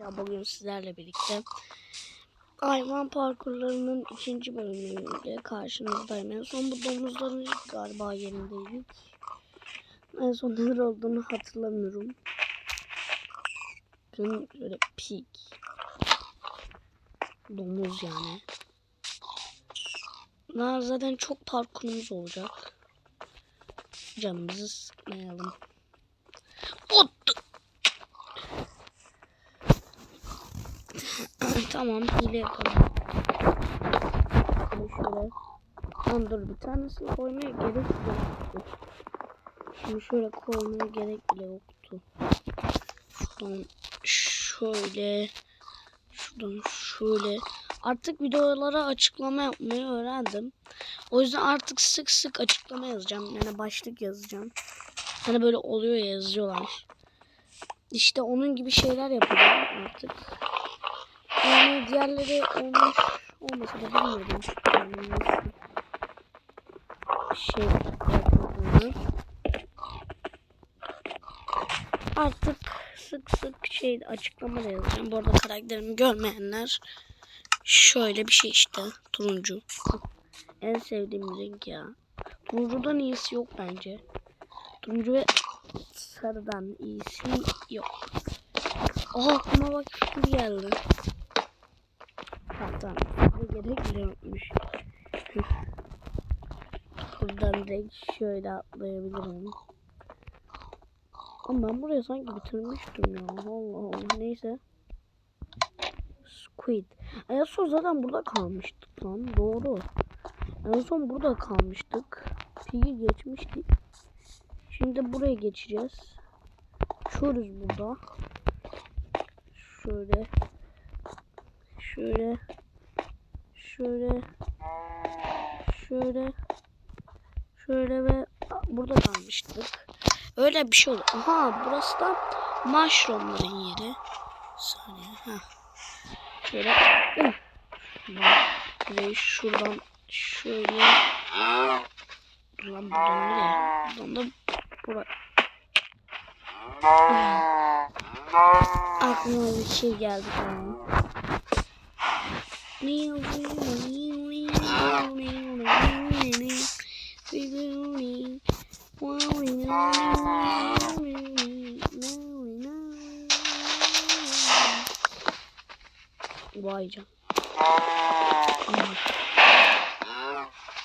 arkadaşlar bugün sizlerle birlikte hayvan parkurlarının ikinci bölümüyle karşınızdayım. En son bu domuzların galiba yerindeydik. En son neler olduğunu hatırlamıyorum. Dün böyle pig. Domuz yani. Bunlar zaten çok parkurumuz olacak. Canımızı sıkmayalım. Tamam hile yapalım. Şimdi şöyle. Tamam dur bir tanesini koymaya gerek yoktu. Şimdi şöyle koymaya gerek bile yoktu. Şuradan şöyle. Şuradan şöyle. Artık videolara açıklama yapmayı öğrendim. O yüzden artık sık sık açıklama yazacağım. Yani başlık yazacağım. Hani böyle oluyor ya yazıyorlar. İşte onun gibi şeyler yapacağım artık. Yani diğerleri olmuş olmasa da bilmiyorum. Yani şey yapıldığını. Artık sık sık şey açıklama da yazacağım. Bu arada karakterimi görmeyenler şöyle bir şey işte. Turuncu. En sevdiğim renk ya. Turuncudan iyisi yok bence. Turuncu ve sarıdan iyisi yok. Aha aklıma bak fikir geldi. Ha, tamam. Ne gerek bile yokmuş. Buradan direkt şöyle atlayabilirim. Ama ben buraya sanki bitirmiştim ya. Allah Allah. Neyse. Squid. En son zaten burada kalmıştık lan. Doğru. En son burada kalmıştık. Pig'i geçmiştik. Şimdi buraya geçeceğiz. Şuruz burada. Şöyle. Şöyle. Şöyle. Şöyle. Şöyle ve burada kalmıştık. Öyle bir şey oldu. Aha burası da mushroomların yeri. Saniye. Heh. Şöyle. Uh. Burayı şuradan şöyle. Dur lan buradan nereye? Buradan da buraya. Aklıma bir şey geldi tamam. Vay can.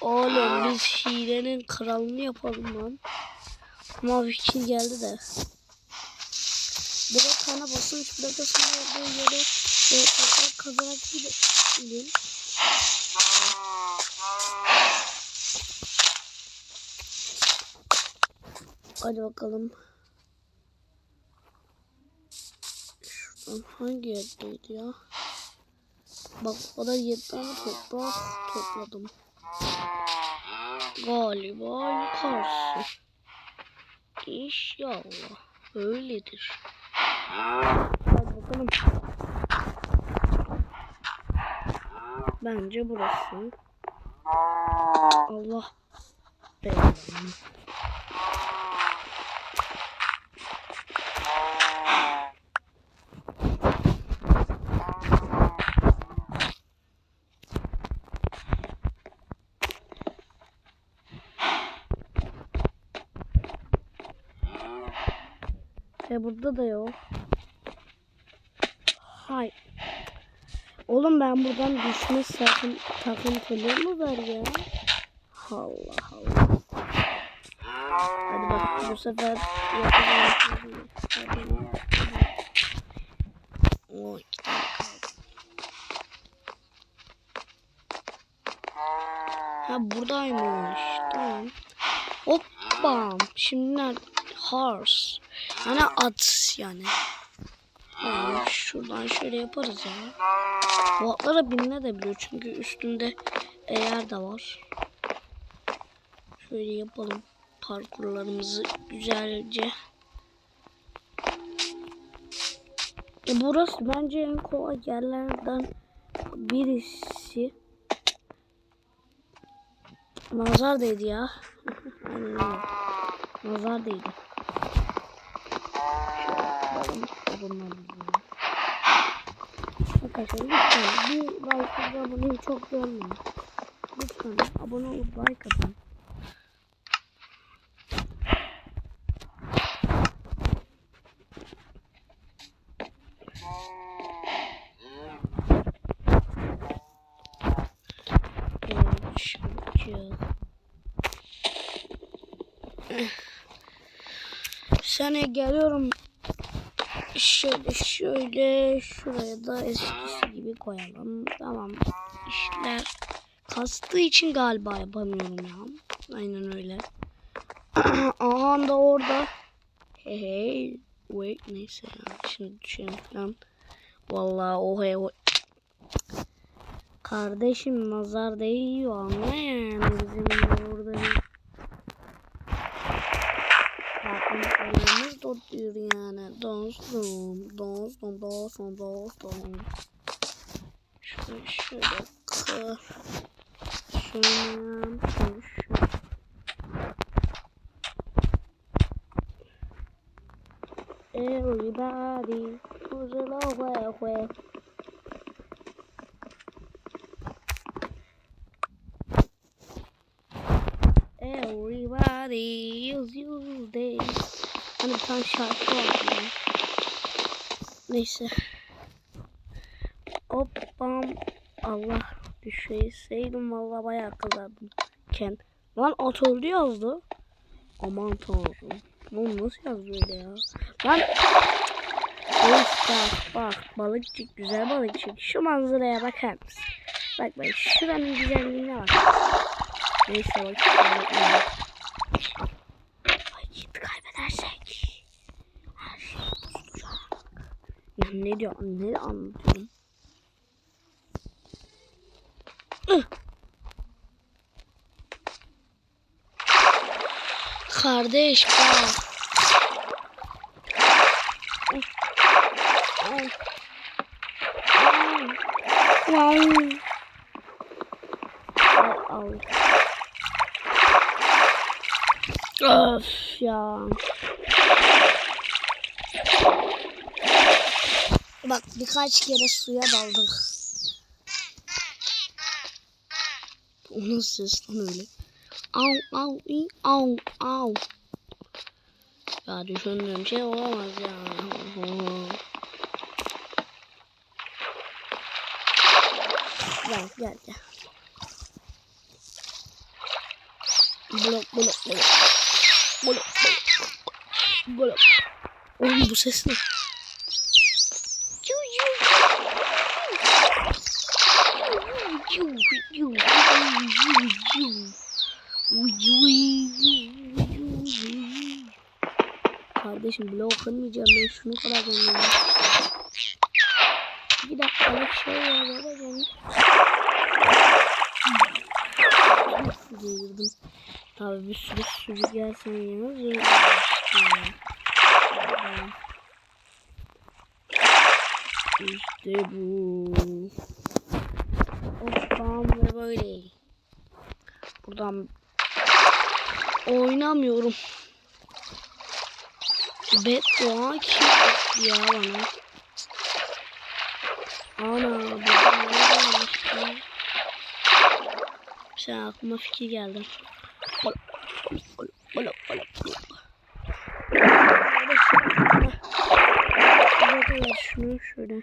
Oğlum biz hilenin kralını yapalım lan. Ama fikir geldi de. Direkt kana basınç plakasının olduğu yere ve tekrar kazarak gidelim. Hadi bakalım. Şuradan hangi yerdeydi ya? Bak o kadar 7 tane toprak topladım. Galiba yukarısı. İnşallah öyledir. Hadi bakalım. Bence burası. Allah belanı. E burada da yok. Hay. Oğlum ben buradan düşme sakın takıntılı mı var ya? Allah Allah. Hadi bak bu sefer yapacağım. Kaldı. Ha buradaymış. Tamam. Hoppa. Şimdi nerede? Horse. Yani at yani. Yani şuradan şöyle yaparız ya. Bu atlara binme de biliyor çünkü üstünde eğer de var. Şöyle yapalım parkurlarımızı güzelce. E burası bence en kolay yerlerden birisi. Nazar değdi ya. Nazar değdi. Şöyle Bunları Arkadaşlar lütfen bir like ve aboneyi çok görmeyin. Lütfen abone olup like atın. Sana geliyorum. Şöyle şöyle şuraya da eskisi gibi koyalım. Tamam. İşler kastığı için galiba yapamıyorum ya. Aynen öyle. Aha da orada. Hey hey. Wait neyse ya. Şimdi düşelim falan. Vallahi o hey o. Kardeşim nazar değiyor anla yani bizim orada bir Farkındalarımız da diyor yani. Dostum, dostum, dostum, dostum. Şöyle şöyle kır. Şöyle, şöyle, şöyle. Everybody, who's a low way, way. Tane şarkı var ya. Neyse. Hop bam. Allah düşeyseydim valla bayağı kızardım. Ken. Lan at öldü yazdı. Aman tanrım. Lan nasıl yazdı öyle ya? Lan. Of bak bak balıkçık güzel balıkçık. Şu manzaraya bakar mısın? Bak bak şuranın güzelliğine bak. Neyse bak. Vakit kaybedersek her şey bozulacak. Ya ne diyor? Ne anlatıyorum? Kardeş bak. Wow. Öf ya. Bak birkaç kere suya daldık. O nasıl lan öyle? Au au i au au. Ya düşündüğüm şey olamaz ya. Gel gel gel. Blok blok blok. Blok blok. Blok. Oğlum bu ses ne? Kardeşim blok kırmayacağım ben şunu kıracağım ya. Bir dakikalık şey ya babacığım. Girdim. Tabii bir sürü sürü öyle işte. İşte bu. Hoppam ve böyle. Buradan oynamıyorum. Beddua kim ya bana? Ana? Bir şey aklıma fikir geldi. Bala bala bala bala bala. Evet evet şunu şöyle.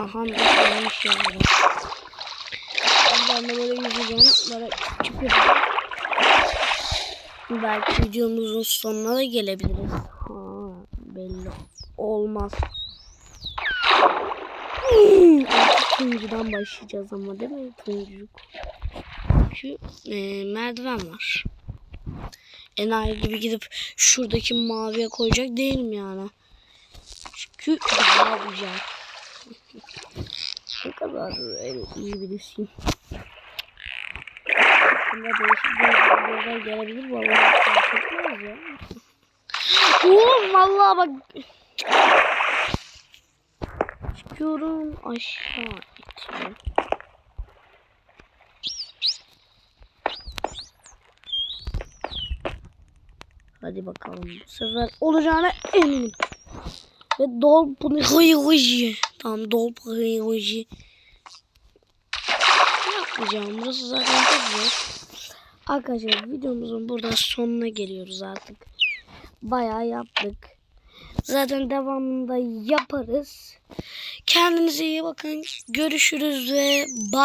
Aha bir yanlış yazdı. Ben de böyle yüzeceğim. Böyle çıkıyorum. Belki videomuzun sonuna da gelebiliriz. Ha, belli olmaz. Turuncudan başlayacağız ama değil mi? Turunculuk. Çünkü e, merdiven var. Enayi gibi gidip şuradaki maviye koyacak değilim yani. Çünkü daha güzel. Ne kadar iyi birisiyim. Bunda değişik bir yerler gelebilir. Vallahi fark ya. Oğlum vallahi bak. Çıkıyorum aşağı. Geçiyorum. Hadi bakalım bu sefer olacağına eminim. Ve dol bunu. Hıy hıy. Tamam dolpunu Yapmayacağım. Burası zaten çok zor. Arkadaşlar videomuzun burada sonuna geliyoruz artık. Bayağı yaptık. Zaten devamında yaparız. Kendinize iyi bakın. Görüşürüz ve bye.